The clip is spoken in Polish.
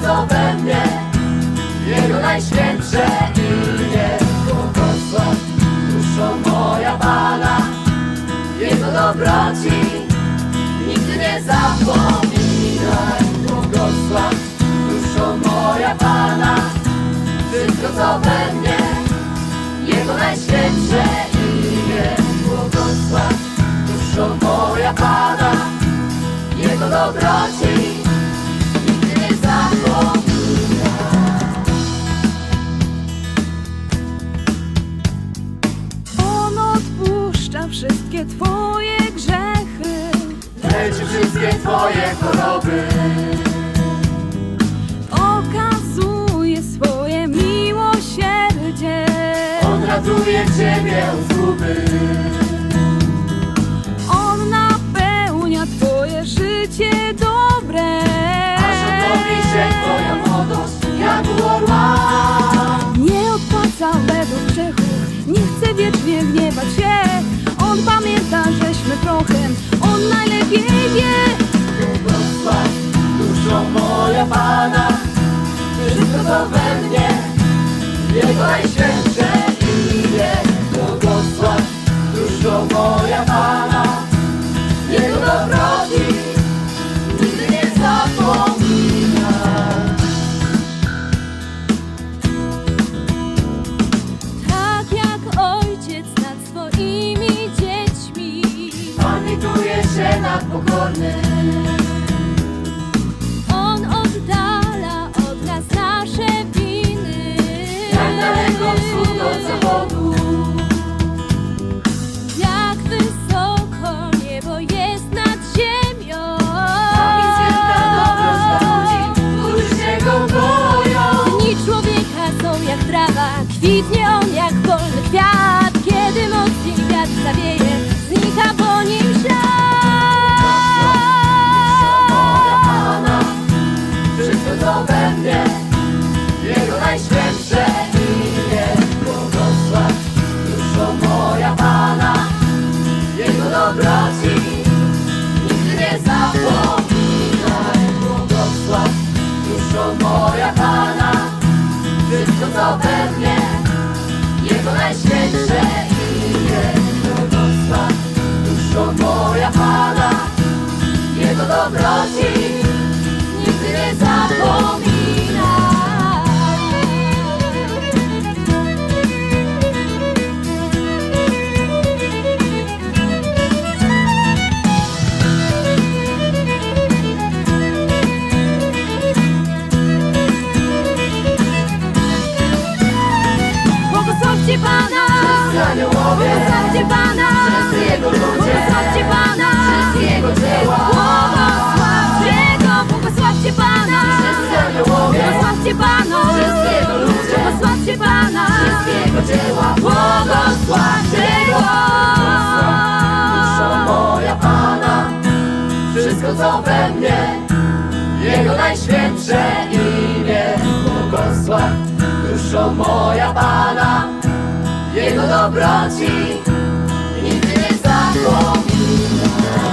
co we mnie, Jego najświętsze imię. Błogosław duszo moja Pana, Jego dobroci nigdy nie zapominaj. Błogosław duszo moja Pana, wszystko co we mnie, Jego najświętsze imię. Błogosław duszo moja Pana, Jego dobroci wszystkie Twoje grzechy. Leczy wszystkie Twoje choroby Okazuje swoje miłosierdzie. On ratuje Ciebie od zguby Jego najświętsze imię Błogosław duszo moja Pana. Jego dobroci Nigdy nie zapominaj Tak jak ojciec nad swoimi dziećmi. Pamiętuje się nad pokornym Світ wszystko co we mnie, Jego najświętsze imię. Błogosław duszo moja Pana, Jego dobroci Błogosławcie Pana! Błogosławcie Pana! wszyscy Jego ludzie, Błogosławcie Pana! wszyscy Jego dzieła. Błogosławcie Go! Błogosławcie Pana! Wszyscy aniołowie, Błogosławcie Pana! wszyscy Jego ludzie, Błogosławcie Pana! wszyscy Jego dzieła. Błogosławcie Go! Duszo moja Pana, wszystko co we mnie, Jego najświętsze imię. Błogosław duszo moja Pana, Jego dobroci nigdy nie zapominaj.